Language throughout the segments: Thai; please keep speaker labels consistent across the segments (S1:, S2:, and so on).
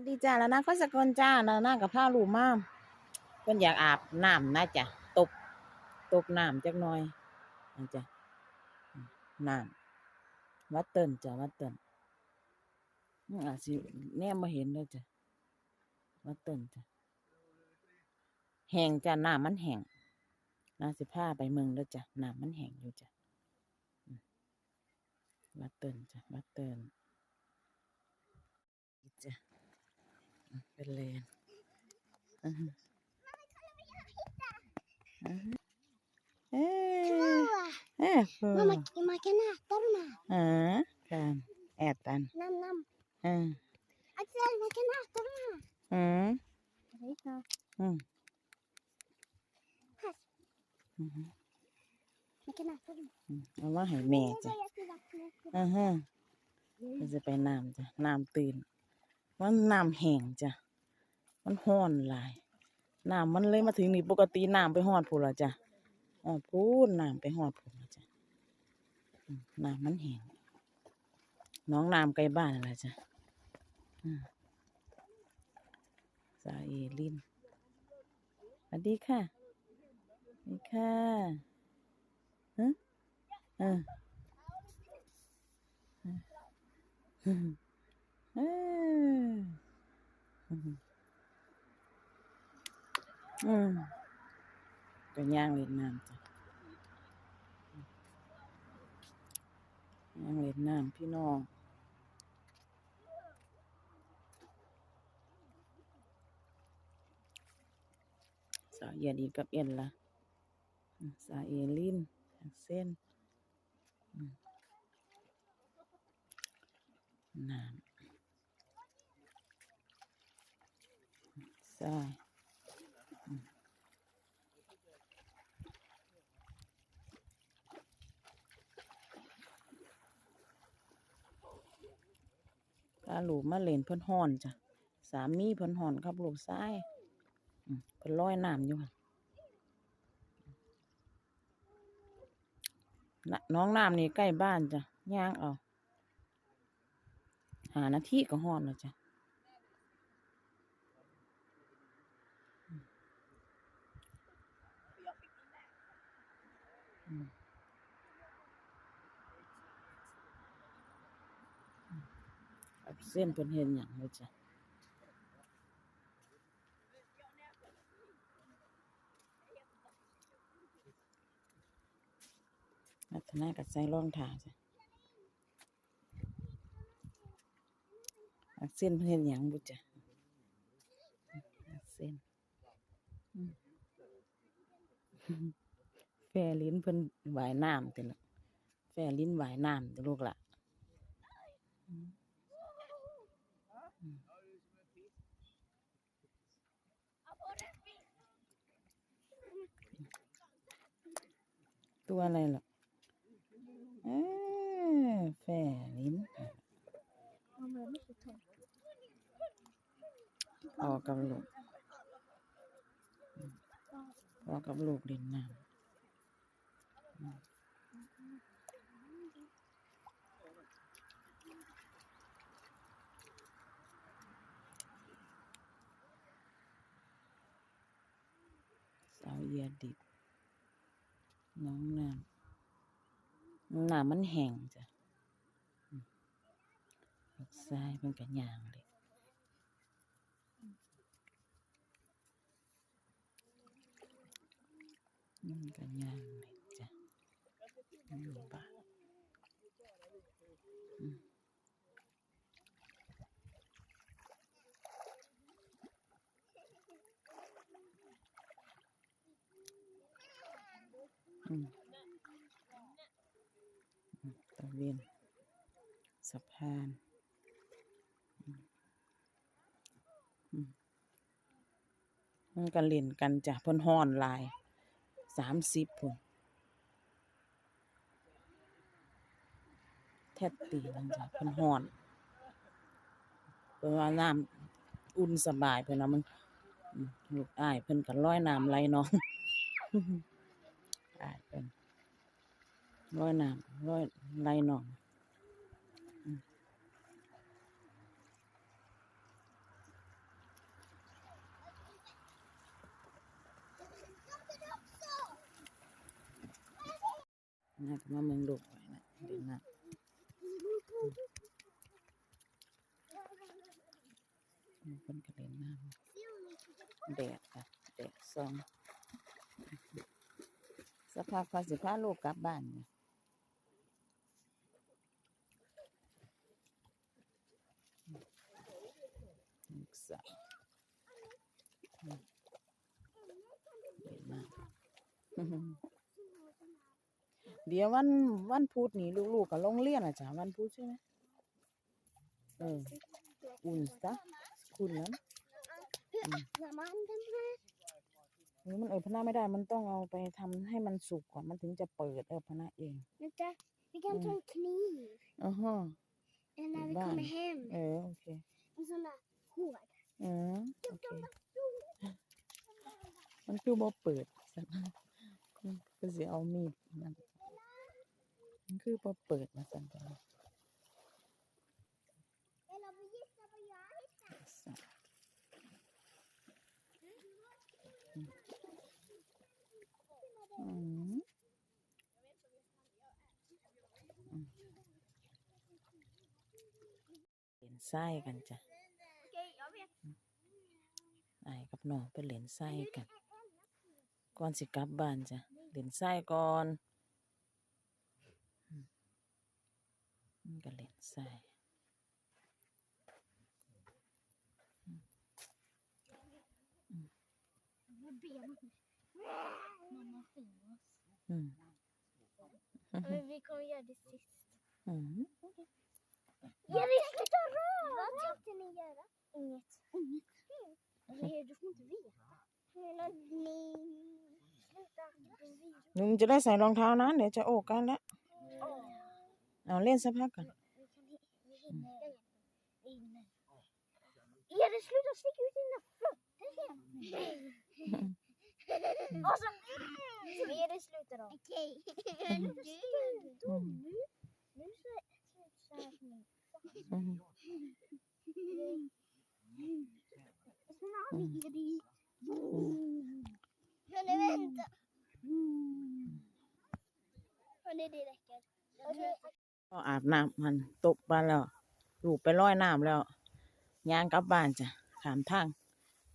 S1: วันดีจ้าแล้วนะก็สกลจ้าแล้วนะกับผ้าลูกมาเพิ่นอยากอาบน้ำนะจ้ะตกตกน้ำจักหน่อยนะจ้ะน้ำวัดเตินจ้ะวัดเตินอาจสิแนมมาเห็นเลยจ้ะวัดเตินจ้ะแห้งจ้ะน้ำมันแห้งนาสิผ้าไปเมืองแล้วจ้ะน้ำมันแห้งอยู่จ้ะวัดเตินจ้ะวัดเตินจ้ะ เป็นเลนอือฮึอือฮึเอ๊ะเอ๊ะเออ
S2: Mamma, mamma kan äta de här.
S1: อ๋อกันแอดตัน
S2: Nam, nam.
S1: อืม
S2: Axel, man kan äta de här.
S1: อืม
S2: Titta.
S1: อืมอือฮึ
S2: Man kan äta dem.
S1: อืมเอามาให้แม่จ้ะ
S2: Jag ska vattna.
S1: อือฮึเราจะไปน้ำจ้ะน้ำตื่นมันน้ำแห้งจ้ะ มันห้อนหลายน้ำมันเลยมาถึงนี่ปกติน้ำไปหอดพูละจ้ะอ๋อพูนน้ำไปหอดพูละจ้ะอืมน้ำมันแห้งน้องน้ำใกล้บ้านนั่นแหละจ้ะอืมสาเอลินสวัสดีค่ะสวัสดีค่ะฮะเอออืมเออ อืมอืมก็ย่างเล่นน้ำจ้ะย่างเล่นน้ำพี่น้องสาเย็นอีกกับเอ็นละสาเอลินเส้นน้ำใช่ พาลูกมาเล่นเพิ่นห่อนจ้ะสามีเพิ่นห่อนครับลูกชายเพิ่นลอยน้ำอยู่ค่ะน้องน้ำนี่ใกล้บ้านจ้ะย่างเอาหานาทีก็ห่อนแล้วจ้ะอืมอืมเอาเส้นเพิ่นเห็นหยังเลยจ้ะลักษณะกับใส่รองเท้าจ้ะอักเส้นเพิ่นเฮ็ดหยังบุจ้ะอักเส้นแฟลิ้นเพิ่นว่ายน้ำแติละแฟลิ้นว่ายน้ำแติลูกละอืมอืม ตัวอะไรล่ะเอ้ยแฟลิ้น
S2: Mamma, jag måste ta.
S1: พอกกับลูกอืมพอกับลูกเล่นน้ำสาวเยียดดิบ น้องน้ำน้ำมันแห้งจ้ะอืมลูกชายเป็นกันยางเลยกันยางเลยจ้ะอยู่บ้านอืมอืมอืม ตะเวนสะพานอืมอืมมันเล่นกันจ้ะเพ่นฮ้อนลายสามสิบพุ่นแทบตีนั่นจ้ะเพิ่นฮ้อนเพราะว่าน้ำอุ่นสบายเพิ่นนะมันลูกอ้ายเพิ่นก็ร้อยน้ำไหลน้อง กลายเป็นร้อยน้ำร้อยไรหนองน่าจะมาเมืองดุกไปนะเดี๋ยวนะมัเป็นกระเด็นน้ำแดดค่ะแดดซอง สักพักพอสิพาลูกกลับบ้านเนี่ยลูกสาวเดินหน้าเดี๋ยววันวันพุธนี่ลูกๆกับโรงเรียนอะจ้ะวันพุธใช่ไหมเอออุ่นซะคุณนั้น
S2: Zaman den här.
S1: นี่มันเออพนะไม่ได้ มันต้องเอาไปทำให้มันสุกก่อน มันถึงจะเปิดเออพนะเอง
S2: Vänta, vi kan ta en kniv.
S1: อ๋อฮะ
S2: Eller när vi
S1: Barn.
S2: kommer hem.
S1: เออ โอเค
S2: En sån där hård.
S1: อืมโอเค มันคือบ่เปิดสักอืมก็สิเอามีดนั่นมันคือบ่เปิดมาสั่นกัน
S2: Eller vi gissar vad jag hittar.
S1: อืมอืมเล่น ไส้กันจ้ะ
S2: Okej, jag vet.
S1: ไอ้กับน้องไปเล่นไส้กัน ก่อนสิกลับบ้านจ้ะเล่นไส้ก่อนอืมมันก็เล่นไส้
S2: Med benen. Mamma skiner oss.
S1: อืม
S2: Men vi kommer göra det sist.
S1: อืม
S2: Erik, sluta röra! Vad tänkte ni göra? Inget. Inget? Alltså, du får inte veta. Men ni... Sluta bevisa.
S1: หนูจะได้ใส่รองเท้านะเดี๋ยวจะโอกกันแล้วเอาเล่นสักพักก่อน
S2: Vi hinner. Vi hinner. Erik, sluta sticka ut dina fötter igen. Och så... Erik, sluta då. Okej. Du är dum. Nu, nu så... så här It's not easy. Hörni, vänta. Hörni, det räcker.
S1: ก็อาบน้ำมันตกบ้านแล้วลูกไปร้อยน้ำแล้วย่างกลับบ้านจ้ะขามทาง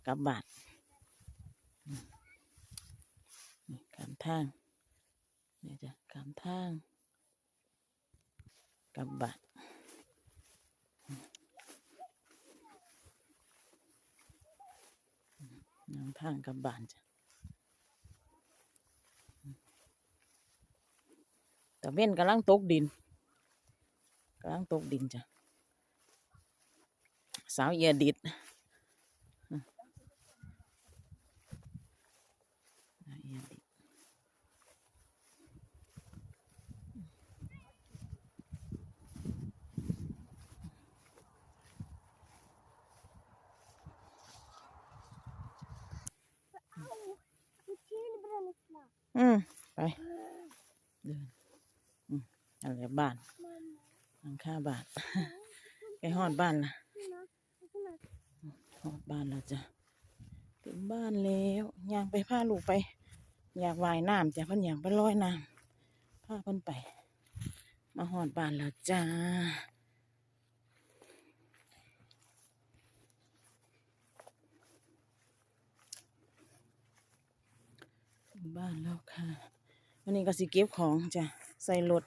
S1: กลับบ้านอืมนี่ขามทางนี่จ้ะขามทางกลับบ้านย่าง ทางกับบ้านจ้ะแต่เว้นกำลังตกดินกำลังตกดินจ้ะสาวเอียดิดอืมสาวเอียดิด อืมไปเดินอืมอะไรบ้านหลังคาบ้านไปหอดบ้านละหอดบ้านแล้วจ้ะถึงบ้านแล้วย่างไปพาลูกไป อยากว่ายน้ำจ้ะเพิ่นอยากไปลอยน้ำพาเพิ่นไป มาหอดบ้านแล้วจ้า งบ้านแล้วค่ะวันนี้ก็สิเก็บของจ้ะใส่รถ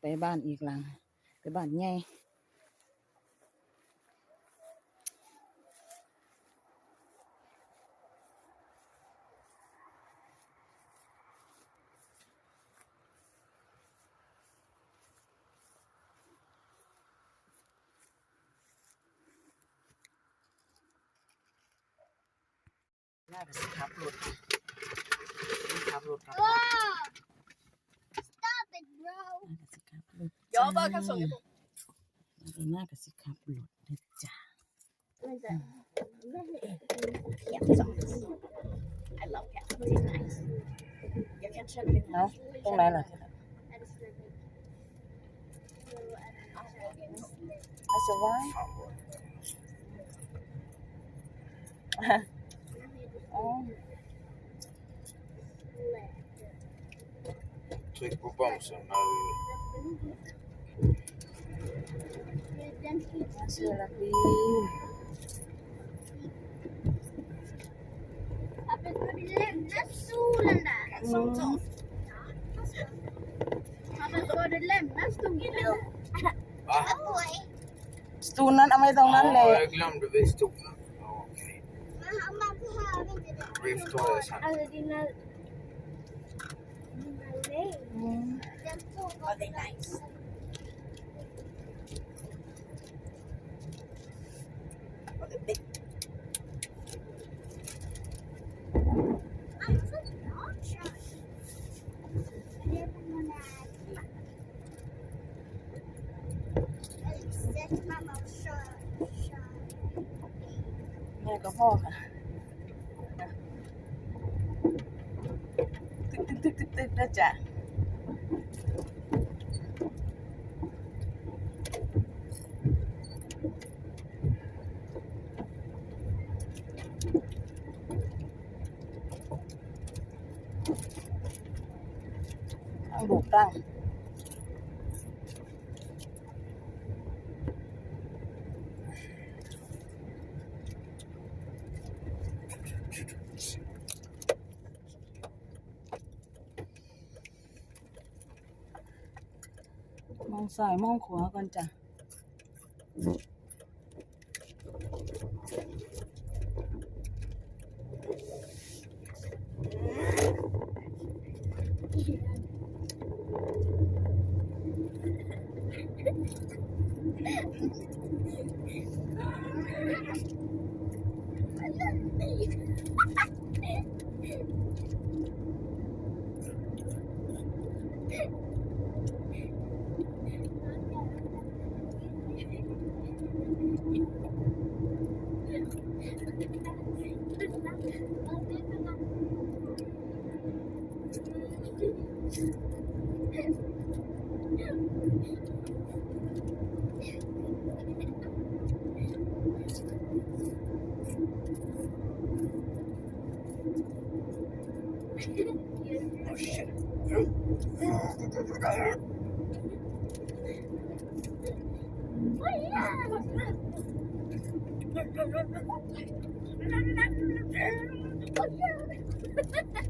S1: ไปบ้านอีกหลัง ไปบ้านใหญ่ ไปสิครับหลุดสิครับหลุดครับ
S2: Stop it, bro.
S1: สิครับหลุดเดี๋ย้เอาเบอร์ข้า
S3: งส่งให้ผม ดูห
S1: น้ากับสิครับหลุดเลยจ้า
S3: Cam's eyes. I love Cam. He's nice. You can check it
S1: เนาะตรงไหนล่ะ
S2: ที่รัก
S1: อาจจะว่า out.
S4: Tryck på bromsen när du...
S2: Den skiter
S1: เสื้อละปี
S2: Pappa, ska vi lämna stolen där?
S1: Mm.
S2: Pappa, ska du lämna stolen?
S4: Va?
S1: สตูนนั้นเอาไว้ตรงนั้นเลย
S4: Ja, jag glömde vid stolen. Ja, Okej.
S2: Man behöver inte det.
S4: Vi får ta det sen.
S2: Alltså dina... Dina lägg.
S1: อืม
S2: Den får
S3: Ja, det är nice. Och det blir
S2: Alltså, jag kör. Det är man är... Sätt mamma och kör. kör.
S1: แม่กับพ่อค่ะตึกตึกตึกตึกตึกนะจ๊ะตั้งดูกตั้ง ม องซ้ายมองขวาก่อนจ้ะ
S4: Oh shit. Yeah!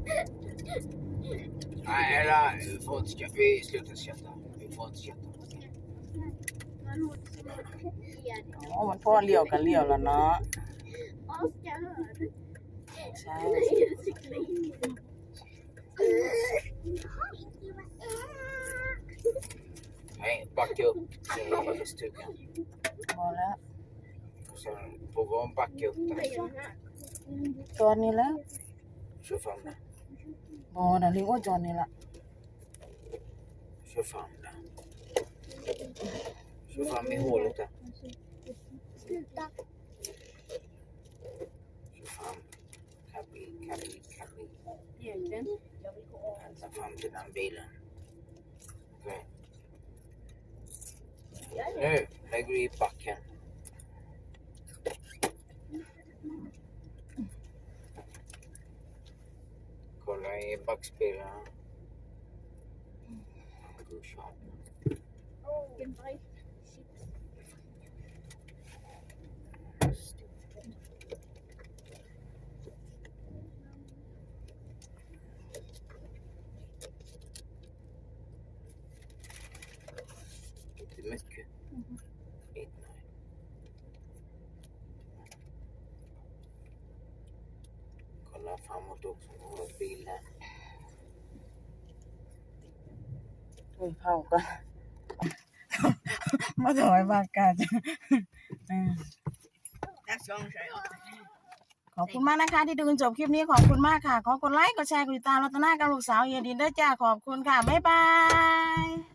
S4: Nej, eller vi får inte skratta. Vi slutar skratta. Vi får inte skratta.
S1: อ๋อมันพ่อเลี้ยวกันเลี้ยวแล้วเนาะ
S2: Oskar hörde.
S1: ใช่
S4: Nej, backa upp till stugan.
S1: พอแล้ว
S4: Och sen på vår backa upp där.
S1: จอดนี่แล้ว
S4: Kör fram där.
S1: บอนะลิงโอ้จอดนี่ละ
S4: Kör fram där. Kör fram i hålet där.
S2: Sluta.
S4: Kör fram. Kabbi, kabbi, kabbi.
S3: egentligen. Jag vill gå av.
S4: Vänta fram till den bilen. Okej. Nu lägger du i May box pa yun. Good shot.
S2: Oh, been
S4: by. Mycket. Mm -hmm. Kolla framåt också.
S1: ยเผาก่อนมาถอยบากกาจ้ะเออ
S3: Nästa gång kör jag.
S1: ขอบคุณมากนะคะ ที่ดูจนจบคลิปนี้ขอบคุณมากค่ะ ขอกดไลค์กดแชร์กดติดตามรัตนากับลูกสาวเยดินด้วยจ้าขอบคุณค่ะ บ๊ายบาย